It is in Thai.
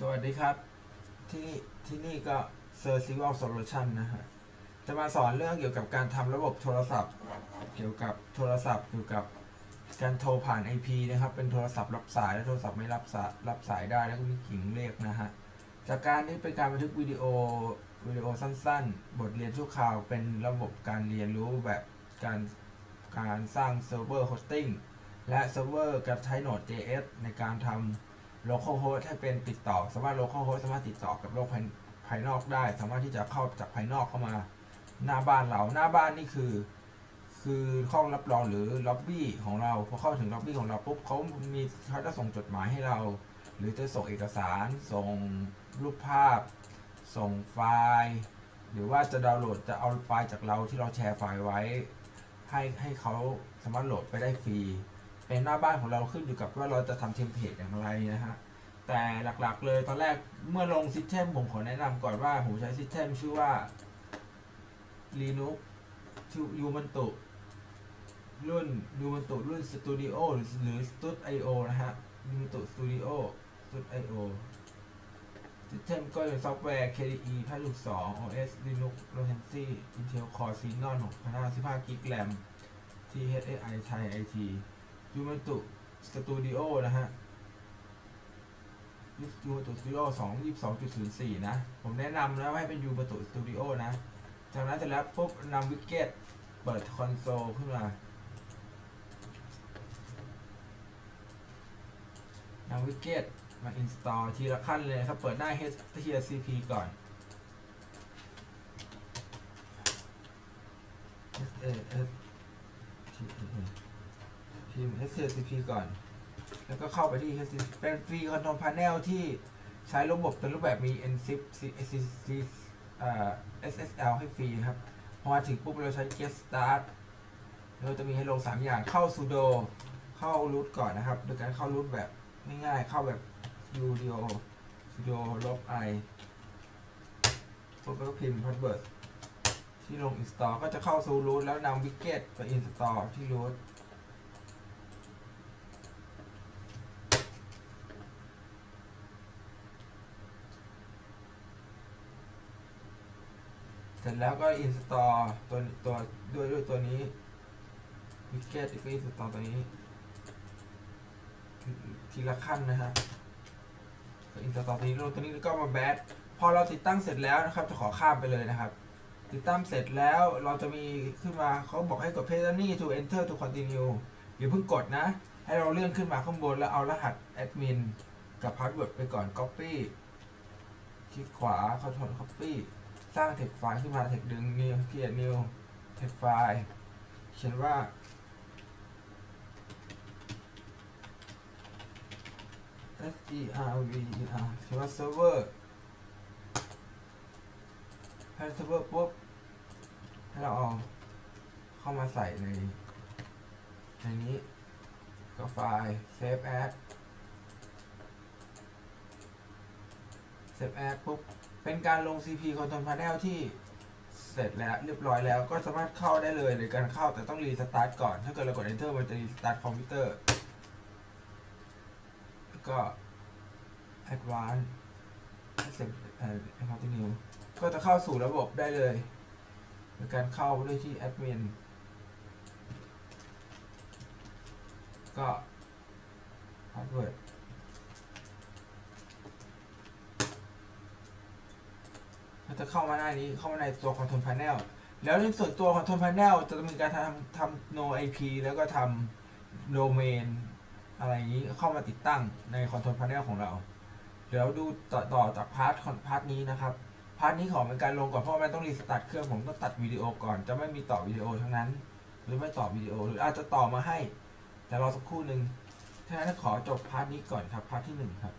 สวัสดีครับ ที่ที่นี่ก็ s e r c i v a l Solution นะฮะ จะมาสอนเรื่องเกี่ยวกับการทำระบบโทรศัพท์ เกี่ยวกับโทรศัพท์เกี่ยวกับการโทรผ่าน IP นะครับ เป็นโทรศัพท์รับสายและโทรศัพท์ไม่รับสายรับสายได้แล้วก็มีกิ่งเลขนะฮะ จากการที่เป็นการบันทึกวิดีโอวิดีโอสั้นๆ บทเรียนชั่วคราวเป็นระบบการเรียนรู้แบบการการสร้างเซิร์ฟเวอร์โฮสติ้งและเซิร์ฟเวอร์การใช้ Node.js ในการทำ local host ให้เป็นติดต่อ สามารถ local host สามารถติดต่อกับโลกภายภายนอกได้ สามารถที่จะเข้าจากภายนอกเข้ามาหน้าบ้านเรา หน้าบ้านนี่คือ คือห้องรับรองหรือล็อบบี้ของเรา พอเข้าถึงล็อบบี้ของเราปุ๊บเขามีเขาจะส่งจดหมายให้เรา หรือจะส่งเอกสาร ส่งรูปภาพ ส่งไฟล์ หรือว่าจะดาวน์โหลด จะเอาไฟล์จากเราที่เราแชร์ไฟล์ไว้ ให้ให้เขาสามารถโหลดไปได้ฟรี เป็นหน้าบ้านของเราขึ้นอยู่กับว่าเราจะทำเทมเพลตอย่างไรนะฮะแต่หลักๆเลยตอนแรกเมื่อลงซิสเต็มผมขอแนะนำก่อนว่าผมใช้ซิสเต็มชื่อว่า Linux ชื่อ Ubuntu รุ่น Ubuntu รุ่น Studio หรือหรือ Stud.io นะฮะ Ubuntu Studio Stud.io ซิสเต็มก็เป็นซอฟต์แวร์ KDE 5.2 OS Linux Latency Intel Core Xenon 655 g b RAM THAI Thai IT Ubuntu Studio นะฮะ Ubuntu Studio 2 22.04นย์สี่นะ ผมแนะนำนะว่าให้เป็น Ubuntu Studio นะ จากนั้นเสร็จแล้วปุ๊บนำวิกเก็ตเปิดคอนโซลขึ้นมานำวิกเก็ตมา install ทีละขั้นเลยครับ เปิดหน้า HTTP ก่อน SAS พิมพ์ HTTP ก่อน แล้วก็เข้าไปที่ HTTP เป็นฟรีคอนโทรลพาเนลที่ใช้ระบบเป็นรูปแบบมี NZIP SSL ให้ฟรีครับ พอมาถึงปุ๊บเราใช้ get start เราจะมีให้ลง 3 อย่างเข้า sudo เข้า root ก่อนนะครับ โดยการเข้า root แบบง่ายๆเข้าแบบ sudo sudo log i ปุ๊บก็พิมพ์ password ที่ลง install ก็จะเข้าสู่ root แล้วนำ wicket ไป install ที่ root ร็จแล้วก็ install ตัวตัวด้วยด้วยตัวนี้ wicket ก็ install ตัวนี้ ทีละขั้นนะฮะก็ install ตัวนี้ลงตัวนี้แล้วก็มาแบดพอเราติดตั้งเสร็จแล้วนะครับ จะขอข้ามไปเลยนะครับ ติดตั้งเสร็จแล้วเราจะมีขึ้นมาเขาบอกให้กด press any to enter to continue อย่าเพิ่งกดนะ ให้เราเลื่อนขึ้นมาข้างบนแล้วเอารหัสแอดมินกับพาสเวิร์ดไปก่อน copy คลิกขวา control copy สร้างเทคไฟล์ขึ้นมาเทคดึง new create new เทคไฟล์เขียนว่า s e r v e เขียนว่า server ให้ server ปุ๊บให้เราเอาเข้ามาใส่ในในนี้ก็ไฟล์ save as save as ปุ๊บ เป็นการลง CP Control Panel ที่เสร็จแล้วเรียบร้อยแล้วก็สามารถเข้าได้เลยในการเข้าแต่ต้องรีสตาร์ทก่อน ถ้าเกิดเรากด Enter มันจะรีสตาร์ทคอมพิวเตอร์ก็ Advanced Accept เอ่อ Continue ก็จะเข้าสู่ระบบได้เลยโดยการเข้าด้วยที่ Admin ก็ Password เรา จะเข้ามาหน้านี้เข้ามาในตัว Control Panel แล้วในส่วนตัว Control Panel จะมีการทำทำ no IP แล้วก็ทำ domain อะไรอย่างนี้เข้ามาติดตั้งใน Control Panel ของเรา เดี๋ยวดูต่อต่อจากพาร์ทพาร์ทนี้นะครับพาร์ทนี้ขอเป็นการลงก่อนเพราะว่ามันต้องรีสตาร์ทเครื่องผมต้องตัดวิดีโอก่อนจะไม่มีต่อวิดีโอทั้งนั้น หรือไม่ต่อวิดีโอหรืออาจจะต่อมาให้ แต่รอสักครู่หนึ่งถ้างั้นขอจบพาร์ทนี้ก่อนครับพาร์ทที่หนึ่งครับ